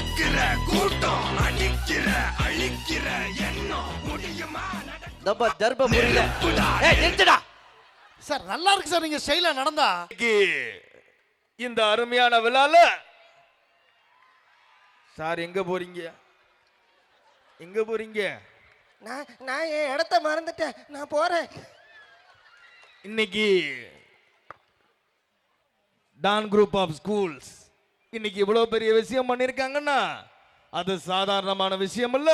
பொசுக்கிற கூட்டம் அடிக்கிற அழிக்கிற எண்ணம் முடியுமா நம்ம தர்மபுரியில ஏய் நிறுத்துடா சார் நல்லா இருக்கு சார் நீங்க ஸ்டைலா நடந்தா இந்த அருமையான விழால சார் எங்க போறீங்க எங்க போறீங்க நான் நான் என் இடத்த மறந்துட்டேன் நான் போறேன் இன்னைக்கு டான் குரூப் ஆஃப் ஸ்கூல்ஸ் இன்னைக்கு இவ்வளவு பெரிய விஷயம் பண்ணிருக்காங்கன்னா அது சாதாரணமான விஷயம் இல்ல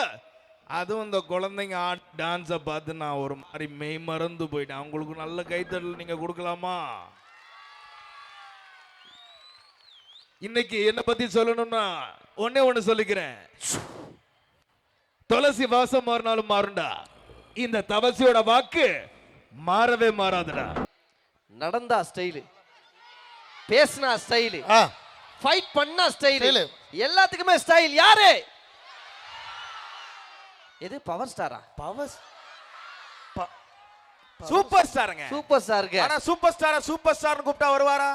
அதுவும் இந்த குழந்தைங்க ஆட் டான்ஸை பார்த்து நான் ஒரு மாதிரி மெய் மறந்து போயிட்டேன். அவங்களுக்கு நல்ல கைத்தடல் நீங்க கொடுக்கலாமா? இன்னைக்கு என்ன பத்தி சொல்லணும்னா ஒண்ணே ஒண்ணு சொல்லிக்கிறேன். துளசி வாசம் மாறினாலும் மாறும்டா. இந்த தவசியோட வாக்கு மாறவே மாறாதுடா. நடந்தா ஸ்டைலு பேசினா ஸ்டைலு ஆ. ஃபைட் பண்ணா ஸ்டைலு. எல்லாத்துக்குமே ஸ்டைல் யாரு? எது பவர் ஸ்டாரா பவர் சூப்பர் ஸ்டாருங்க சூப்பர் ஸ்டாருக்கு ஆனா சூப்பர் ஸ்டார சூப்பர் ஸ்டார்னு கூப்பிட்டா வருவாரா?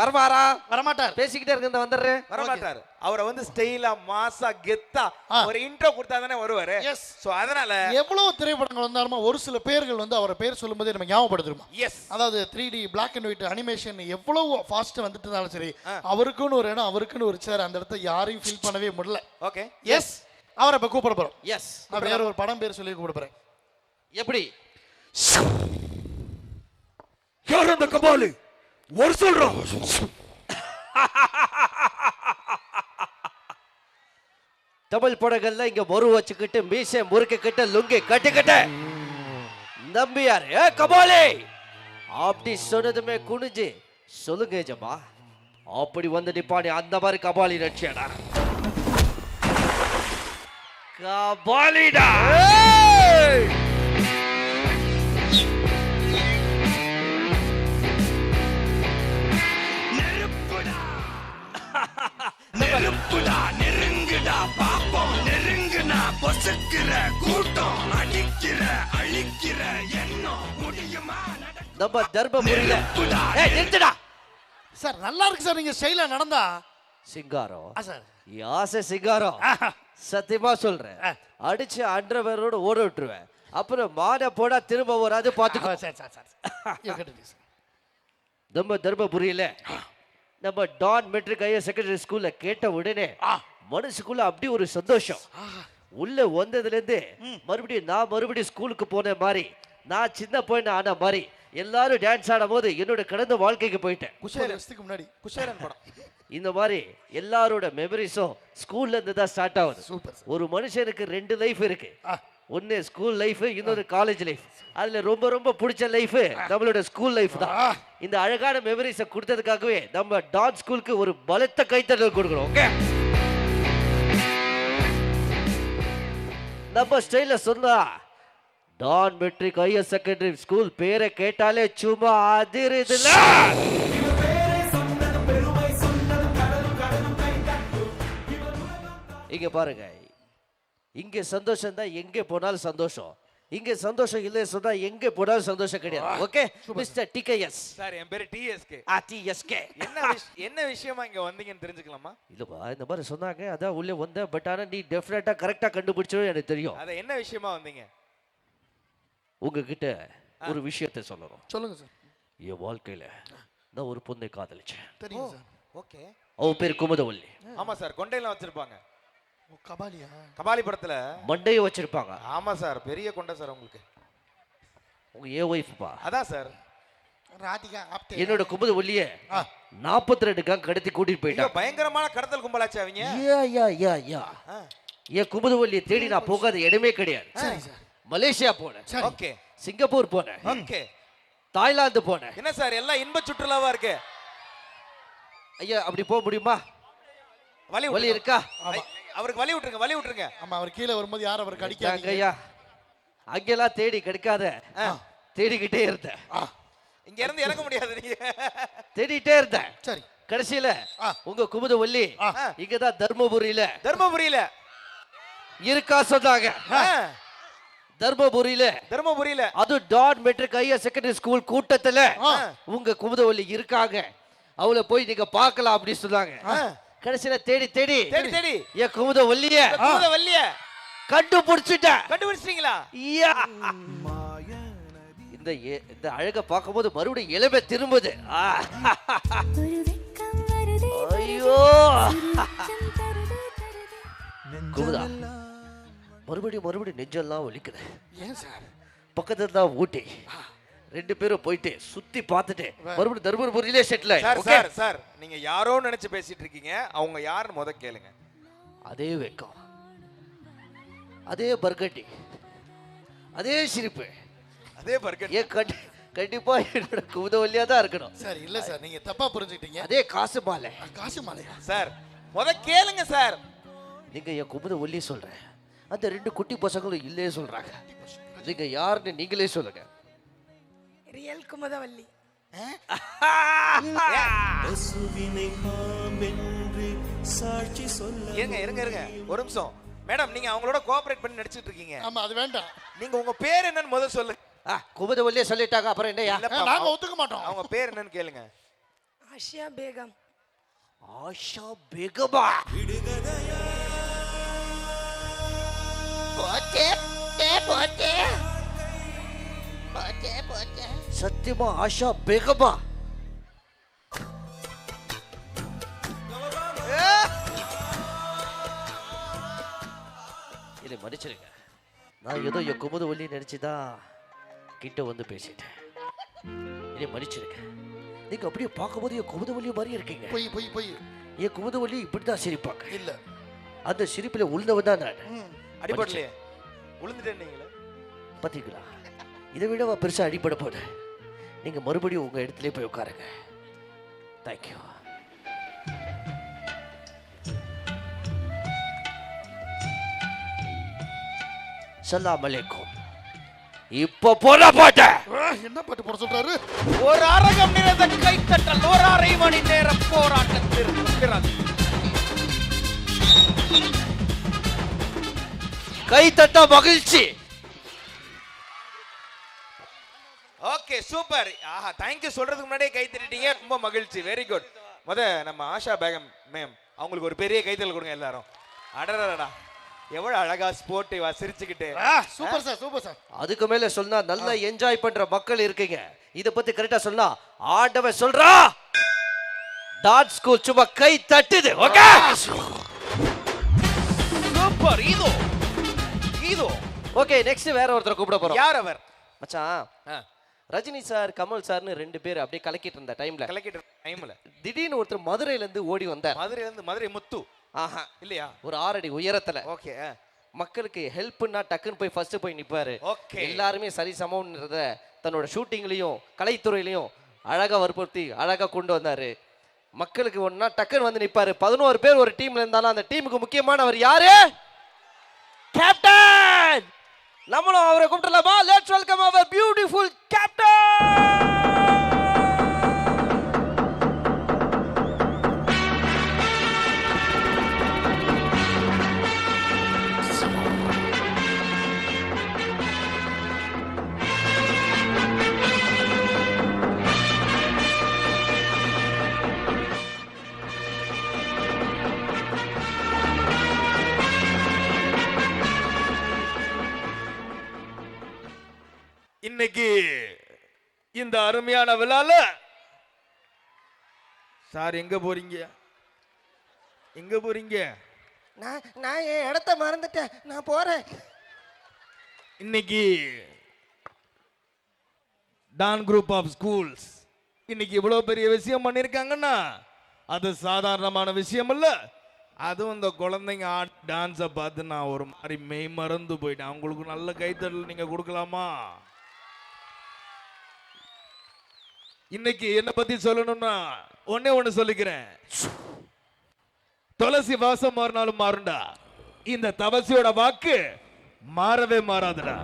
வரமாரா வரமாட்டார். பேசிக்கிட்டே இருக்கு இந்த வந்துடுறேன் வரமாட்டாரு அவரை வந்து ஸ்டைலா மாசா கெத்தா. ஒரு இன்ட்ரோ கொடுத்தா தானே வருவாரு. Yes. சோ அதனால எவ்வளவு திரைப்படங்கள் வந்தாலுமா ஒரு சில பேர்கள் வந்து அவரை பேர் சொல்லும்போதே நம்ம ஞாபகப்படுத்துமா எஸ் அதாவது three D black and white animation எவ்வளவு ஃபாஸ்ட் வந்துட்டு இருந்தாலும் சரி. அவருக்குன்னு ஒரு இடம் அவருக்குன்னு ஒரு சேர் அந்த இடத்த யாரையும் ஃபீல் பண்ணவே முடியல. ஓகே எஸ் அவரை இப்ப கூப்பிட போறோம். எஸ் வேற ஒரு படம் பேர் சொல்லி கூப்பிட போறேன். எப்படி? யார் அந்த கபாலு? ஒரு சொல்றோம் தமிழ் படங்கள்ல இங்க மொரு வச்சுக்கிட்டு மீசை முறுக்கிக்கிட்டு லுங்கி கட்டிக்கிட்டு. நம்பியார் ஏ கபாலி! அப்படி சொன்னதுமே குனிஞ்சு சொல்லுங்க ஜமா அப்படி வந்து நிப்பானி அந்த மாதிரி கபாலி நடிச்சேடா கபாலிடா! நெருப்புடா நெருங்குடா பாப்போம். நெருங்குனா பொசுக்கிற கூட்டம். அடிக்கிற அழிக்கிற எண்ணம் முடியுமா? நம்ம தர்மபுரியில நிறுத்துடா. சார் நல்லா இருக்கு சார் நீங்க ஸ்டைலா நடந்தா. சிங்காரம். ஆ சார். ஆசை சிங்காரம். சத்தியமா சொல்றேன். அடிச்சு அண்டர்வேரோட ஓட விட்டுருவேன். அப்புறம் மாட போடா திரும்ப வராது sir. நம்ம தர்மபுரியில நம்ம டான் மெட்ரிக் ஹையர் செகண்டரி ஸ்கூல்ல கேட்ட உடனே மனசுக்குள்ள அப்படி ஒரு சந்தோஷம். உள்ள வந்ததுல இருந்து மறுபடியும் நான் மறுபடியும் ஸ்கூலுக்கு போன மாதிரி நான் சின்ன பையன் ஆன மாதிரி எல்லாரும் டான்ஸ் ஆடும் போது என்னோட கடந்த வாழ்க்கைக்கு போயிட்டேன். வருஷத்துக்கு முன்னாடி குஷேரன் படம். இந்த மாதிரி எல்லாரோட மெமரிஸும் ஸ்கூல்ல இருந்து தான் ஸ்டார்ட் ஆகுது. ஒரு மனுஷனுக்கு ரெண்டு லைஃப் இருக்கு. ஆ. ஒன்னு ஸ்கூல் லைஃப் இன்னொரு காலேஜ் லைஃப் அதுல ரொம்ப ரொம்ப பிடிச்ச லைஃப் நம்மளோட ஸ்கூல் லைஃப் தான். இந்த அழகான மெமரிஸை கொடுத்ததுக்காகவே நம்ம டான் ஸ்கூலுக்கு ஒரு பலத்த கைத்தட்டல் கொடுக்குறோம் ஓகே நம்ம ஸ்டைல சொன்னா Don matric higher secondary school பேரை கேட்டாலே சும்மா அதிருதுல இங்க பாருங்க இங்க சந்தோஷம் தான் எங்க போனாலும் சந்தோஷம். இங்க சந்தோஷம் இல்லை சொன்னா எங்க போனாலும் சந்தோஷம் கிடையாது. ஓகே மிஸ்டர் டிகேஎஸ் சார் என் பேரு டிஎஸ்கே ஆர்டிஎஸ்கே என்ன விஷ்- என்ன விஷயமா இங்க வந்தீங்கன்னு தெரிஞ்சுக்கலாமா? இல்லப்பா இந்த மாதிரி சொன்னாங்க அதான் உள்ளே வந்த பட் ஆனா நீ டெஃபினட்டா கரெக்டா கண்டுபிடிச்சோம் எனக்கு தெரியும். அத என்ன விஷயமா வந்தீங்க? உங்ககிட்ட ஒரு விஷயத்தை சொல்லணும். சொல்லுங்க சார் என் வாழ்க்கையில நான் ஒரு பொண்ணை காதலிச்சேன். தெரியும் சார் ஓகே அவ பேர் குமுதவல்லி. ஆமா சார் கொண்டையெல்லாம் வச்சிருப்பாங்க. கபாலியா? கபாலி படத்துல மண்டையை வச்சிருப்பாங்க. ஆமா சார் பெரிய கொண்டை சார் உங்களுக்கு. உங்க ஏ ஒய்ஃப்ப்பா அதான் சார். ராதிகா ஆப்டே என்னோட குமுதவல்லிய நாற்பத்தி ரெண்டு காங் கடத்தி கூட்டிட்டு போயிட்டான் பயங்கரமான கடத்தல் கும்பலாச்சு அவங்க. யா யா யா யா ஆ. என் குமுதவல்லியை தேடி நான் போகாத இடமே கிடையாது. சரி சார். மலேசியா போனேன். சரி. ஓகே. சிங்கப்பூர் போனேன். ஓகே. தாய்லாந்து போனேன். என்ன சார் எல்லாம் இன்ப சுற்றுலாவா இருக்கு? ஐயா அப்படி போக முடியுமா? வலி வழி விட்டுருங்க. இருக்கா? அவருக்கு வலி விட்டுருங்க வலி விட்டுருங்க. ஆமா அவர் கீழே வரும்போது யார் அவருக்கு தாங்க அடிக்காதீங்க ஐயா. அங்கெல்லாம் தேடி கிடைக்காத. தேடிக்கிட்டே இருந்தேன். இங்க இருந்து இறங்க முடியாது நீங்க. தேடிட்டே இருந்தேன். சரி. கடைசியில ஆ. உங்க குமுதவல்லி ஆ. இங்கதான் தர்மபுரியில தர்மபுரியில. இருக்கா சொன்னாங்க. ஆ, தர்மபுரியில. தர்மபுரியில. அது Don matric higher secondary school கூட்டத்துல ஆ. உங்க குமுதவல்லி இருக்காங்க. அவளை போய் நீங்க பார்க்கலாம் அப்படி சொன்னாங்க. ஆ. கடைசியில தேடி தேடி. தேடி தேடி. என் குமுத ஒல்லிய குமுத வள்ளிய. கண்டுபிடிச்சிட்டேன் கண்டுபிடிச்சிட்டீங்களா? ஐயா! இந்த இந்த அழக பார்க்கும்போது மறுபடியும் இளமை திரும்புது. ஐயோ. குமுதா மறுபடியும் மறுபடியும் நெஞ்செல்லாம் வலிக்குது. ஏன் சார்? பக்கத்துல தான் ஊட்டி. ரெண்டு பேரும் போயிட்டு சுத்தி பார்த்துட்டு மறுபடியும் தர்மபுரியிலே செட்டில் சார் சார் சார் நீங்க யாரோ நினைச்சு பேசிட்டு இருக்கீங்க. அவங்க யாருன்னு முத கேளுங்க. அதே வெக்கம். அதே பர்கட்டி அதே சிரிப்பு. அதே பர்கர் ஏன் கண்டி கண்டிப்பா என்னோட குமுதவல்லியா தான் இருக்கணும். சார் இல்ல சார் நீங்க தப்பா புரிஞ்சுக்கிட்டீங்க. அதே காசு மாலை. காசு மாலையா? சார் முத கேளுங்க சார். நீங்க என் குமுத ஒல்லி சொல்றேன். அந்த ரெண்டு குட்டி பசங்களும் இல்லையே சொல்றாங்க. நீங்க யாருன்னு நீங்களே சொல்லுங்க. ரியல் குமுதவல்லி. இருங்க இருங்க இருங்க. ஒரு நிமிஷம். மேடம் நீங்க அவங்களோட கோஆபரேட் பண்ணி நடிச்சிட்டு இருக்கீங்க. ஆமா அது வேண்டாம். நீங்க உங்க பேர் என்னன்னு முத சொல்லு. ஆ குமுத ஒல்லியே சொல்லிட்டாங்க அப்புறம் என்னையா நாங்க ஒத்துக்க மாட்டோம். அவங்க பேர் என்னன்னு கேளுங்க. ஆஷியா பேகம். ஆஷா பேகமா? சத்தியமா ஆஷா பேகமா? இல்லை மன்னிச்சிருங்க. நான் ஏதோ என் குமுத ஒல்லி நினைச்சுதான் கிட்ட வந்து பேசிட்டேன். இதை மன்னிச்சிருங்க. நீங்க அப்படியே பார்க்கும்போது என் குமுத ஒல்லி மாதிரி இருக்கீங்க. போய் போய் போய். என் குமுதவல்லி இப்படிதான் சிரிப்பாங்க. இல்ல. அந்த சிரிப்பில் உளுந்தவன் தான் நான். ம். அடிபடலையே. விழுந்துட்டேன் நீங்களே பார்த்தீங்களா இதை விடவா பெருசா அடிபட போகுது நீங்க மறுபடியும் உங்க இடத்துல போய் உட்காருங்க. தேங்க்யூ சலாம் அலைக்கும் இப்போ போட போட்டேன் ஆ, என்ன பாட்டு போட சொல்றாரு? ஒரு அரகம் நிறைந்த கைத்தட்டல் ஒரு அரை மணி நேர போராட்டத்திற்கு பிறகு கை தட்ட மகிழ்ச்சி. ஓகே சூப்பர் ஆஹா தேங்க்யூ சொல்றதுக்கு முன்னாடியே கை தட்டிட்டீங்க. ரொம்ப மகிழ்ச்சி. வெரி குட் முத நம்ம ஆஷா பேகம் மேம் அவங்களுக்கு ஒரு பெரிய கைத்தல் கொடுங்க எல்லாரும். அடடடா எவ்வளவு அழகா ஸ்போர்ட் சிரிச்சுக்கிட்டு. சூப்பர் சார் சூப்பர் சார் அதுக்கு மேல சொன்னா நல்லா என்ஜாய் பண்ற மக்கள் இருக்கீங்க. இத பத்தி கரெக்டா சொன்னா ஆண்டவன் சொல்றா. டான்ஸ் ஸ்கூல் சும்மா கை தட்டுது ஓகே சூப்பர் இதோ இதோ. ஓகே நெக்ஸ்ட் வேற ஒருத்தரை கூப்பிட போறோம். யார் அவர்? மச்சான் ஆ, ரஜினி சார் கமல் சார்னு ரெண்டு பேர் அப்படியே கலக்கிட்டு இருந்த டைம்ல கலக்கிட்டு டைம்ல திடீர்னு ஒருத்தர் மதுரையில இருந்து ஓடி வந்தார். மதுரையில இருந்து மதுரை முத்து. ஆஹா. இல்லையா? ஒரு ஆறடி உயரத்துல. ஓகே. மக்களுக்கு ஹெல்ப்னா டக்குன்னு போய் ஃபர்ஸ்ட் போய் நிப்பாரு. Okay. எல்லாருமே சரி சமம்ன்றத தன்னோட ஷூட்டிங்லயும் கலைத்துறையிலையும் அழகா வற்புறுத்தி அழகா கொண்டு வந்தாரு. மக்களுக்கு ஒன்னா டக்குன்னு வந்து நிப்பாரு. பதினோரு பேர் ஒரு டீம்ல இருந்தாலும் அந்த டீமுக்கு முக்கியமானவர் யாரு? கேப்டன் நம்மளும் அவரை கூப்பிடலாமா லெட்ஸ் வெல்கம் அவர் பியூட்டிஃபுல் இந்த அருமையான விழால? சார் எங்க போறீங்க? எங்க போறீங்க? நான் நான் என் இடத்த மறந்துட்டேன். நான் போறேன். இன்னைக்கு டான் குரூப் ஆஃப் ஸ்கூல்ஸ். இன்னைக்கு இவ்வளவு பெரிய விஷயம் பண்ணிருக்காங்கன்னா அது சாதாரணமான விஷயம் இல்ல. அதுவும் இந்த குழந்தைங்க ஆட் டான்ஸை பார்த்து நான் ஒரு மாதிரி மெய் மறந்து போயிட்டேன். அவங்களுக்கு நல்ல கைத்தடல் நீங்க கொடுக்கலாமா? இன்னைக்கு என்ன பத்தி சொல்லணும்னா ஒன்னே ஒண்ணு சொல்லிக்கிறேன். துளசி வாசம் மாறினாலும் மாறுண்டா இந்த தவசியோட வாக்கு மாறவே மாறாதுடா.